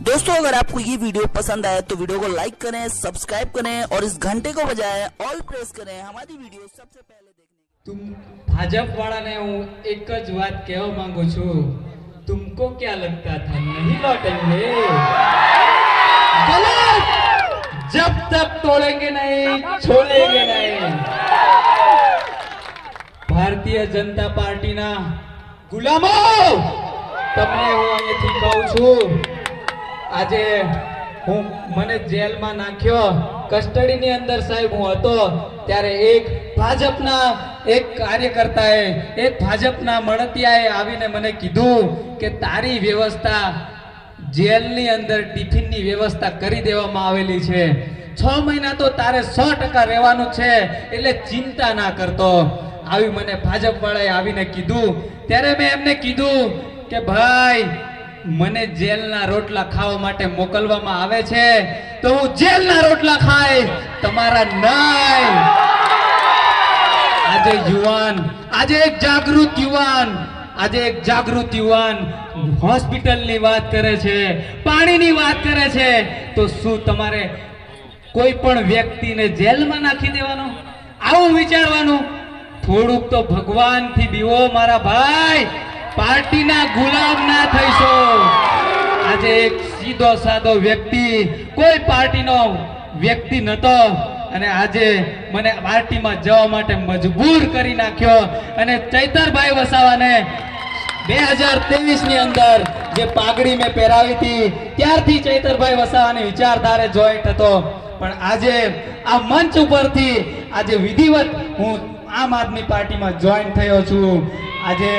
दोस्तों अगर आपको ये वीडियो पसंद आए तो वीडियो को लाइक करें सब्सक्राइब करें और इस घंटे को बजाय ऑल प्रेस करें हमारी वीडियो सबसे पहले देखने तुम भाजप वाला ने हूँ एक बात कहवा मांगू छो तुमको क्या लगता था नहीं लौटेंगे जब तक तोड़ेंगे नहीं छोड़ेंगे नहीं ભારતીય જનતા પાર્ટીના ગુલામો તમને હું અહીંથી કહું છું આજે હું મને જેલમાં નાખ્યો. કસ્ટડીની અંદર સાહેબ હું હતો, ત્યારે એક ભાજપના એક કાર્યકર્તાએ, એક ભાજપના મળતિયાએ આવીને મને કીધું કે તારી વ્યવસ્થા જેલની અંદર ટિફિનની વ્યવસ્થા કરી દેવામાં આવેલી છે. છ મહિના તો તારે સો ટકા રહેવાનું છે, એટલે ચિંતા ના કરતો. આવી મને ભાજપવાળાએ આવીને કીધું. ત્યારે મેં એમને કીધું કે ભાઈ મને જેલના રોટલા ખાવા માટે મોકલવામાં આવે છે, તો હું જેલના રોટલા ખાઈશ તમારા નહીં આજે યુવાન, આજે એક જાગૃત યુવાન, આજે એક જાગૃત યુવાન હોસ્પિટલની વાત કરે છે, પાણીની વાત કરે છે, તો શું તમારે કોઈ પણ વ્યક્તિને જેલમાં નાખી દેવાનો? આવું વિચારવાનું? થોડુંક તો ભગવાનથી બીવો, મારા ભાઈ. પાર્ટીના ગુલામ ના થઈશો. આજે એક સીધો સાદો વ્યક્તિ, કોઈ પાર્ટીનો વ્યક્તિ નતો. અને આજે મને પાર્ટીમાં જવા માટે મજબૂર કરી નાખ્યો. અને ચૈતરભાઈ વસાવાને બે હજારની અંદર જે પાઘડી મેં પહેરાવી હતી, ત્યારથી ચૈતરભાઈ વસાવાની વિચારધારે જોઈન્ટ હતો. પણ આજે આ મંચ ઉપરથી આજે વિધિવત હું આમ આદમી પાર્ટીમાં જોઈન થયો છું. આજે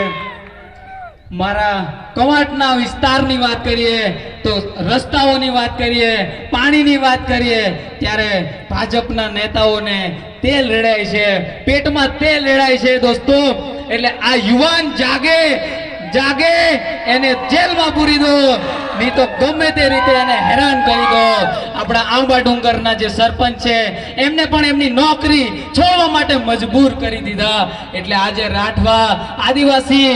મારા કવાટના વિસ્તારની વાત કરીએ તો રસ્તાઓની વાત કરીએ, પાણીની વાત કરીએ, ત્યારે ભાજપના નેતાઓને તેલ રેડાય છે, પેટમાં તેલ રેડાય છે દોસ્તો. એટલે આ યુવાન જાગે જાગે, એને જેલમાં પૂરી દો. નહીં તો ગમે તે રીતે એને હેરાન કરી દો. આપણા આંબા ડુંગરના જે સરપંચ છે, એમને પણ એમની નોકરી છોડવા માટે મજબૂર કરી દીધા. એટલે આજે રાઠવા આદિવાસી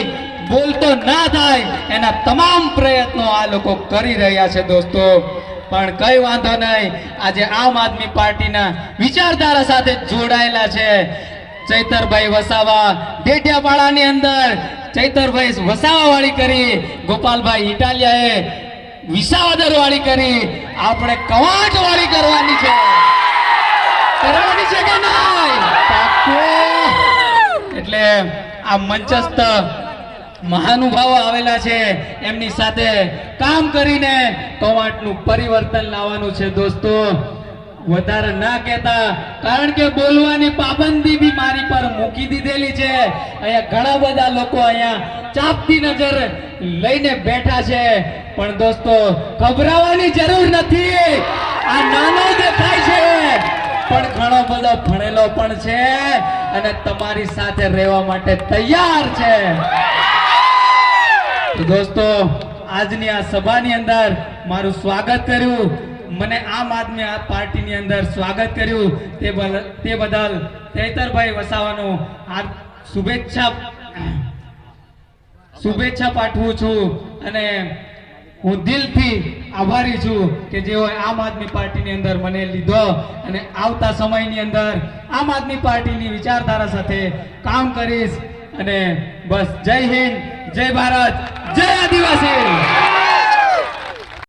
બોલતો ના થાય એના તમામ પ્રયત્નો આ લોકો કરી રહ્યા છે દોસ્તો. પણ કઈ વાંધો નહીં. આજે આમ આદમી પાર્ટીના વિચારધારા સાથે જોડાયેલા છે ચૈતરભાઈ વસાવા. ડેડિયાપાડાની અંદર ચૈતરભાઈ વસાવા વાળી કરી, ગોપાલભાઈ ઇટાલિયાએ વિસાવદર વાળી કરી. આપણે કવાંટ વાળી કરવાની છે. કરવાની છે કે નહીં? એટલે આ મંચસ્થ મહાનુભાવો આવેલા છે. એમની સાથે કામ કરીને કવાંટનું પરિવર્તન લાવવાનું છે દોસ્તો. વધારે ના કહેતા, કારણ કે બોલવાની પાબંદી બી મારી પર મૂકી દીધેલી છે. અહીંયા ઘણા બધા લોકો અહીંયા ચાપતી નજર લઈને બેઠા છે. પણ દોસ્તો, ગભરાવાની જરૂર નથી. આ નાનો દેખાય છે. પણ ઘણો બધો ભણેલો પણ છે અને તમારી સાથે રહેવા માટે તૈયાર છે. તો દોસ્તો, આજની આ સભાની અંદર મારું સ્વાગત કર્યું. મને આમ આદમી આ પાર્ટીની અંદર સ્વાગત કર્યું. તે તે બદલ ચૈતરભાઈ વસાવાનું આ શુભેચ્છા શુભેચ્છા પાઠવું છું અને હું દિલથી આભારી છું કે જેઓ આમ આદમી પાર્ટીની અંદર મને લીધો અને આવતા સમયની અંદર આમ આદમી પાર્ટીની વિચારધારા સાથે કામ કરીશ. અને બસ જય હિન્દ જય ભારત જય આદિવાસી.